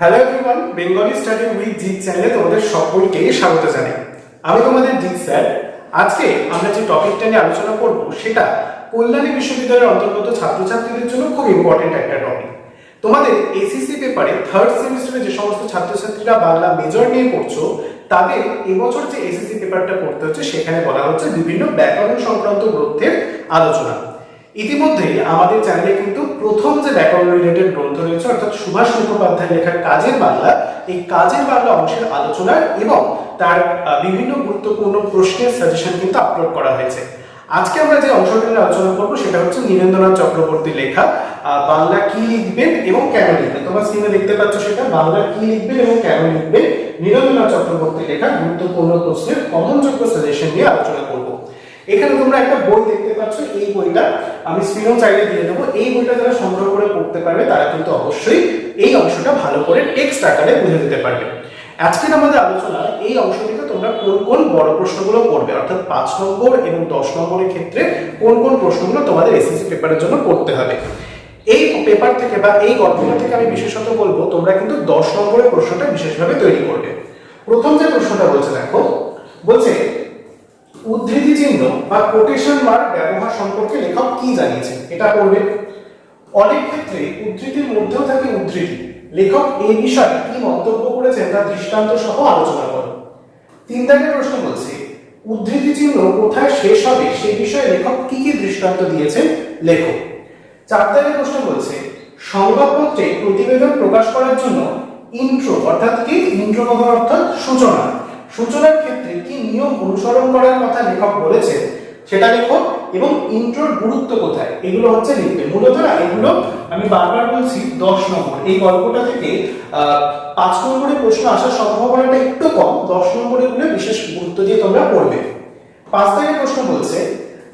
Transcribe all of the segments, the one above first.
Hello everyone Bengali study with Jeet চ্যানেলে তোমাদের সকলকে স্বাগত জানাই। আমি তোমাদের জিৎ স্যার আজকে আমরা যে টপিকটা নিয়ে আলোচনা করব, সেটা কল্যাণী বিশ্ববিদ্যালয়ের অন্তর্গত ছাত্রছাত্রীদের জন্য খুব ইম্পর্টেন্ট একটা টপিক তোমাদের এসিসি পেপারে থার্ড সেমিস্টারে যে সমস্ত ছাত্রছাত্রীরা বাংলা মেজর নিয়ে পড়ছো, তাদের এবছর যে এসিসি পেপারটা পড়তে হচ্ছে, সেখানে বলা হচ্ছে বিভিন্ন ব্যাকরণ সংক্রান্ত গ্রন্থের আলোচনা। ইতিমধ্যেই আমাদের চ্যানেলে কিন্তু প্রথম যে ব্যাকরণ রিলেটেড গ্রন্থ রয়েছে, অর্থাৎ সুভাষ মুখোপাধ্যায় লেখার কাজের বাংলা, এই কাজের বাংলা অংশের আলোচনা এবং তার বিভিন্ন গুরুত্বপূর্ণ প্রশ্নের সাজেশন কিন্তু আপলোড করা হয়েছে। আজকে আমরা যে অংশটা নিয়ে আলোচনা করব, সেটা হচ্ছে নীরেন্দ্রনাথ চক্রবর্তী লেখা বাংলা কি লিখবেন এবং কেন লিখবেন? তোমার স্ক্রিনে দেখতে পাচ্ছ সেটা, বাংলা কি লিখবেন এবং কেন লিখবেন? নীরেন্দ্রনাথ চক্রবর্তী লেখা গুরুত্বপূর্ণ প্রশ্নের কমনযোগ্য সাজেশন নিয়ে আলোচনা করব। এখানে তোমরা একটা বই দেখতে পাচ্ছ, এই বইটা আমি স্ক্রিনও চাইলে দিয়ে দেবো। এই বইটা যারা সংগ্রহ করে পড়তে পারবে, তারা কিন্তু অবশ্যই এই অংশটা ভালো করে টেক্সট আকারে বুঝে দিতে পারবে। আজকের আমাদের আলোচনা, এই অংশটিতে তোমরা কোন কোন বড় প্রশ্নগুলো পড়বে, অর্থাৎ পাঁচ নম্বর এবং দশ নম্বরের ক্ষেত্রে কোন কোন প্রশ্নগুলো তোমাদের এসএসসি পেপারের জন্য পড়তে হবে। এই পেপার থেকে বা এই গল্পটা থেকে আমি বিশেষত বলব, তোমরা কিন্তু দশ নম্বরের প্রশ্নটা বিশেষভাবে তৈরি করবে। প্রথম যে প্রশ্নটা বলছে দেখো বলছে উদ্ধৃতি চিহ্ন বা কোটেশন মার্ক ব্যবহার সম্পর্কে লেখক কি জানিয়েছেন? এটা পড়বে। অনেক ক্ষেত্রে উদ্ধৃতির মধ্যেও থাকে উদ্ধৃতি। লেখক এই বিষয়ে কি মন্তব্য করেছেন তা দৃষ্টান্ত সহ আলোচনা করো তিন দাগের প্রশ্ন বলছে, উদ্ধৃতি চিহ্ন কোথায় শেষ হবে? সেই বিষয়ে লেখক কি কি দৃষ্টান্ত দিয়েছেন? লেখো। চার দাগের প্রশ্ন বলছে, সংবাদপত্রে প্রতিবেদন প্রকাশ করার জন্য ইন্ট্রো অর্থাৎ কি? ইন্ট্রো অর্থাৎ সূচনা। সূচনার ক্ষেত্রে কি নিয়ম অনুসরণ করার কথা লেখক বলেছেন? সেটা লেখো এবং ইন্ট্রোর গুরুত্ব কোথায়? এগুলো হচ্ছে লিখবে। মূলত না, এগুলো আমি বারবার বলছি, দশ নম্বর। এই গল্পটা থেকে পাঁচ নম্বরে প্রশ্ন আসার সম্ভাবনাটা একটু কম। দশ নম্বরে গুলো বিশেষ গুরুত্ব দিয়ে তোমরা পড়বে। পাঁচ থেকে প্রশ্ন বলছে,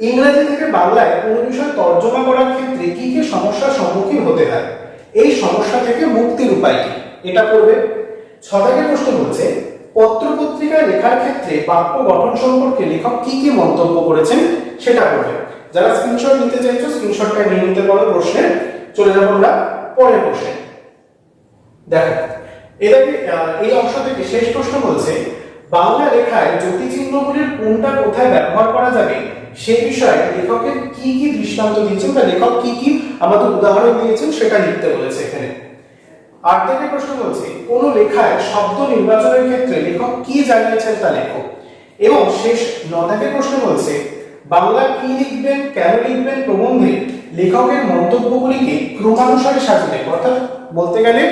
ইংরেজি থেকে বাংলায় কোনো বিষয় তর্জমা করার ক্ষেত্রে কি কি সমস্যার সম্মুখীন হতে হয়? এই সমস্যা থেকে মুক্তির উপায় কি? এটা পড়বে। ছ থেকে প্রশ্ন বলছে পত্র পত্রিকায় লেখার ক্ষেত্রে বাক্য গঠন সম্পর্কে লেখক কি কি মন্তব্য করেছেন সেটা পড়বে যারা স্ক্রিনশট নিতে চাইছো স্ক্রিনশটটা নিয়ে নিতে পারো প্রশ্নে। চলে যাব আমরা পরের প্রশ্নে। দেখো, এটাকে এই অংশ থেকে শেষ প্রশ্ন বলছে, বাংলা লেখায় জ্যোতি চিহ্নগুলির কোনটা কোথায় ব্যবহার করা যাবে সেই বিষয়ে লেখকের কি কি দৃষ্টান্ত দিয়েছেন বা লেখক কি কি আমাদের উদাহরণ দিয়েছেন সেটা লিখতে বলেছে এখানে। আট থেকে প্রশ্ন বলছে কোন লেখায় শব্দ নির্বাচনের ক্ষেত্রে লেখক কি জানিয়েছেন তা লেখো। এবং শেষ ন থেকে প্রশ্ন বলছে বাংলা কি লিখবেন, কেন লিখবেন প্রবন্ধে লেখকের মন্তব্যগুলিকে ক্রমানুসারে লেখো অর্থাৎ বলতে গেলে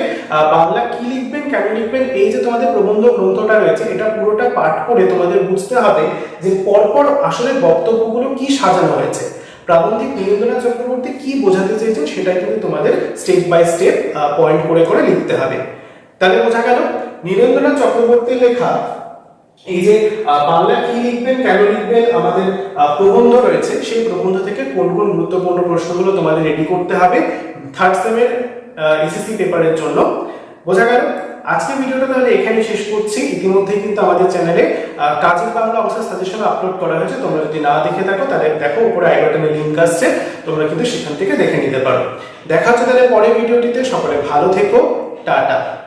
বাংলা কি লিখবেন, কেন লিখবেন, এই যে তোমাদের প্রবন্ধ গ্রন্থটা রয়েছে, এটা পুরোটা পাঠ করে তোমাদের বুঝতে হবে যে পরপর আসলে বক্তব্যগুলো কি সাজানো হয়েছে। প্রাবন্ধিক নীরেন্দ্রনাথ চক্রবর্তী কি বোঝাতে চেয়েছেন সেটাই কিন্তু তোমাদের স্টেপ বাই স্টেপ পয়েন্ট করে করে লিখতে হবে। তাহলে বোঝা গেল, নীরেন্দ্রনাথ চক্রবর্তীর লেখা, এই যে বাংলা কি লিখবেন, কেন লিখবেন, আমাদের প্রবন্ধ রয়েছে, সেই প্রবন্ধ থেকে কোন কোন গুরুত্বপূর্ণ প্রশ্নগুলো তোমাদের রেডি করতে হবে থার্ড সেমের এসএসসি পেপারের জন্য। বোঝা গেল আজকে ভিডিওটা তাহলে এখানে শেষ করছি। ইতিমধ্যে কিন্তু আমাদের চ্যানেলে কাজের বাংলা অংশের সাজেশন আপলোড করা হয়েছে। তোমরা যদি না দেখে থাকো, তাহলে দেখো, উপরে আই লিংক আসছে। তোমরা কিন্তু সেখান থেকে দেখে নিতে পারো। দেখা হচ্ছে তাহলে পরের ভিডিওটিতে। সকলে ভালো থেকো। টাটা।